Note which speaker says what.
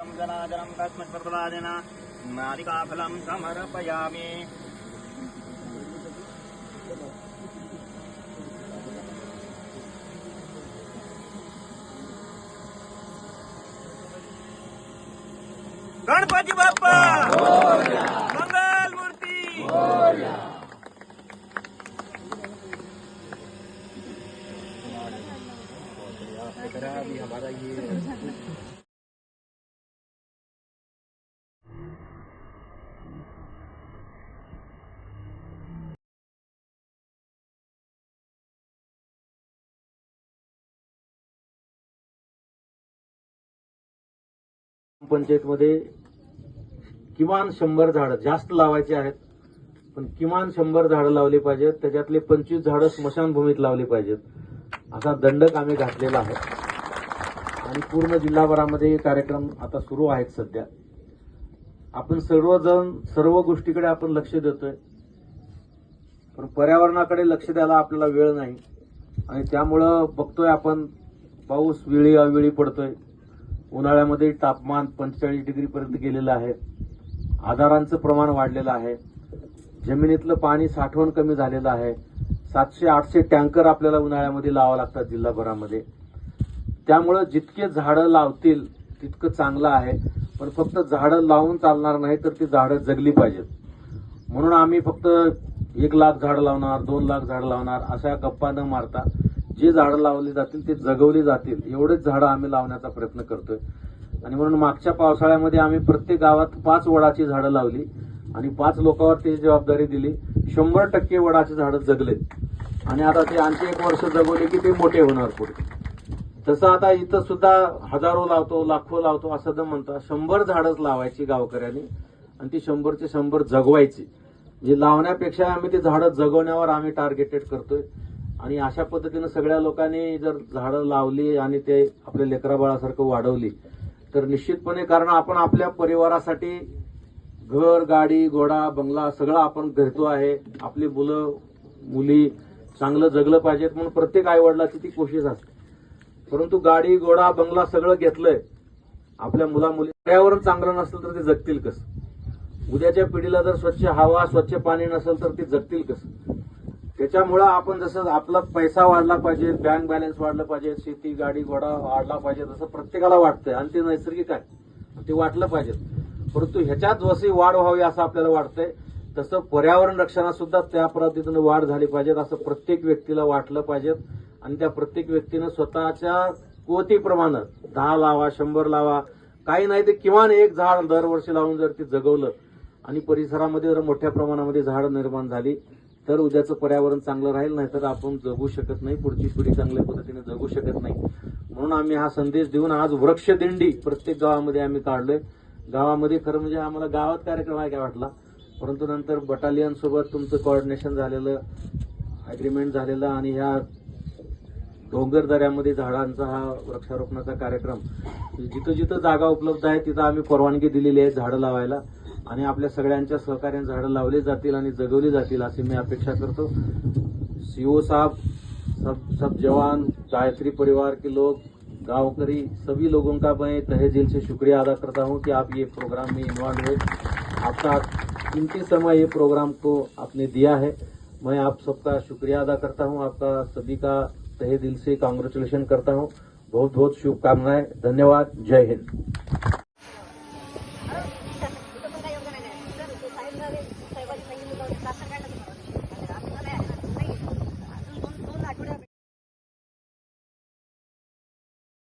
Speaker 1: जलाजलं तस्मत्प्रदवादिन नारिकाफलं समर्पयामि। गणपति बाप्पा! मंगल मूर्ति हमारा ये
Speaker 2: पंचायतमध्ये किमान शंभर झाडं जास्त लावायचे आहेत पण किमान शंभर झाडं लावली पाहिजेत त्याच्यातले पंचवीस झाडं स्मशानभूमीत लावली पाहिजेत. असा दंडक आम्ही घातलेला आहे. आणि पूर्ण जिल्हाभरामध्ये हे कार्यक्रम आता सुरू आहेत सध्या. आपण सर्वजण सर्व गोष्टीकडे आपण लक्ष देतोय. पण पर्यावरणाकडे लक्ष द्यायला आपल्याला वेळ नाही. आणि त्यामुळं बघतोय आपण पाऊस वेळी अवेळी पडतोय. उन्हाळ्यामध्ये तापमान पंचेचाळीस डिग्री पर्यंत गेलेलं आहे. आजारांचं प्रमाण वाढलेलं आहे. जमिनीतलं पाणी साठवण कमी झालेलं आहे. सातशे आठशे टँकर आपल्याला उन्हाळ्यामध्ये लावावं लागतात जिल्हाभरामध्ये. त्यामुळं जितके झाडं लावतील तितकं चांगलं आहे. पण फक्त झाडं लावून चालणार नाही तर ती झाडं जगली पाहिजेत. म्हणून आम्ही फक्त एक लाख झाडं लावणार दोन लाख झाडं लावणार अशा गप्पा न मारता जे झाडं लावली जातील ते जगवली जातील एवढेच झाडं आम्ही लावण्याचा प्रयत्न करतोय. आणि म्हणून मागच्या पावसाळ्यामध्ये आम्ही प्रत्येक गावात पाच वडाची झाडं लावली आणि पाच लोकांवर ती जबाबदारी दिली. शंभर टक्के वडाची झाडं जगले आणि आता ते आणखी एक वर्ष जगवले की ते मोठे होणार पुढे. तसं आता इथं सुद्धा हजारो लावतो लाखो लावतो असं न म्हणता शंभर झाडच लावायची गावकऱ्यांनी. आणि ती शंभरचे शंभर जगवायची. म्हणजे लावण्यापेक्षा आम्ही ते झाडं जगवण्यावर आम्ही टार्गेटेड करतोय. आणि अशा पद्धतीनं सगळ्या लोकांनी जर झाडं लावली आणि ते आपल्या लेकराबाळासारखं वाढवली तर निश्चितपणे कारण आपण आपल्या परिवारासाठी घर गाडी घोडा बंगला सगळं आपण घेतो आहे. आपली मुलं मुली चांगलं जगलं पाहिजेत म्हणून प्रत्येक आईवडिलाची ती कोशिश असते. परंतु गाडी घोडा बंगला सगळं घेतलंय आपल्या मुला मुली पर्यावरण चांगलं नसेल तर ते जगतील कसं? उद्याच्या पिढीला जर स्वच्छ हवा स्वच्छ पाणी नसेल तर ते जगतील कसं? त्याच्यामुळं आपण जसं आपला पैसा वाढला पाहिजे बँक बॅलन्स वाढलं पाहिजे शेती गाडी घोडा वाढला पाहिजे तसं प्रत्येकाला वाटतंय. आणि ते नैसर्गिक आहे. ते वाटलं पाहिजे. परंतु ह्याच्यात जशी वाढ व्हावी असं आपल्याला वाटतंय तसं पर्यावरण रक्षणात सुद्धा त्या पद्धतीनं वाढ झाली पाहिजे असं प्रत्येक व्यक्तीला वाटलं पाहिजे. आणि त्या प्रत्येक व्यक्तीनं स्वतःच्या कोतीप्रमाणे दहा लावा शंभर लावा काही नाही ते किमान एक झाड दरवर्षी लावून जर ते जगवलं आणि परिसरामध्ये जर मोठ्या प्रमाणामध्ये झाडं निर्माण झाली तर उद्याचं पर्यावरण चांगलं राहील नाही तर आपण जगू शकत नाही पुढची पिढी चांगल्या पद्धतीने जगू शकत नाही. म्हणून आम्ही हा संदेश देऊन आज वृक्ष दिंडी प्रत्येक गावामध्ये आम्ही काढलोय. गावामध्ये खरं म्हणजे आम्हाला गावात कार्यक्रम आहे काय वाटला? परंतु नंतर बटालियन सोबत तुमचं कोऑर्डिनेशन झालेलं अग्रीमेंट झालेलं आणि ह्या डोंगर दऱ्यामध्ये झाडांचा हा वृक्षारोपणाचा कार्यक्रम जिथं जिथं जागा उपलब्ध आहे तिथं आम्ही परवानगी दिलेली आहे झाडं लावायला. आणि आपल्या सगळ्यांच्या सहकार्याने झाडं लावली जातील आणि जगवली जातील अशी मी अपेक्षा करतो. सीओ साहब सब सब जवान गायत्री परिवार के लोग गांवकरी सभी लोगों का मैं तहे दिल से शुक्रिया अदा करता हूं कि आप ये प्रोग्राम में इन्वॉल्व हुए। आपका कीमती समय ये प्रोग्राम को आपने दिया है। मैं आप सबका शुक्रिया अदा करता हूं। आपका सभी का तहे दिल से कांग्रेचुलेशन करता हूं। बहुत बहुत शुभकामनाएं। धन्यवाद। जय हिंद।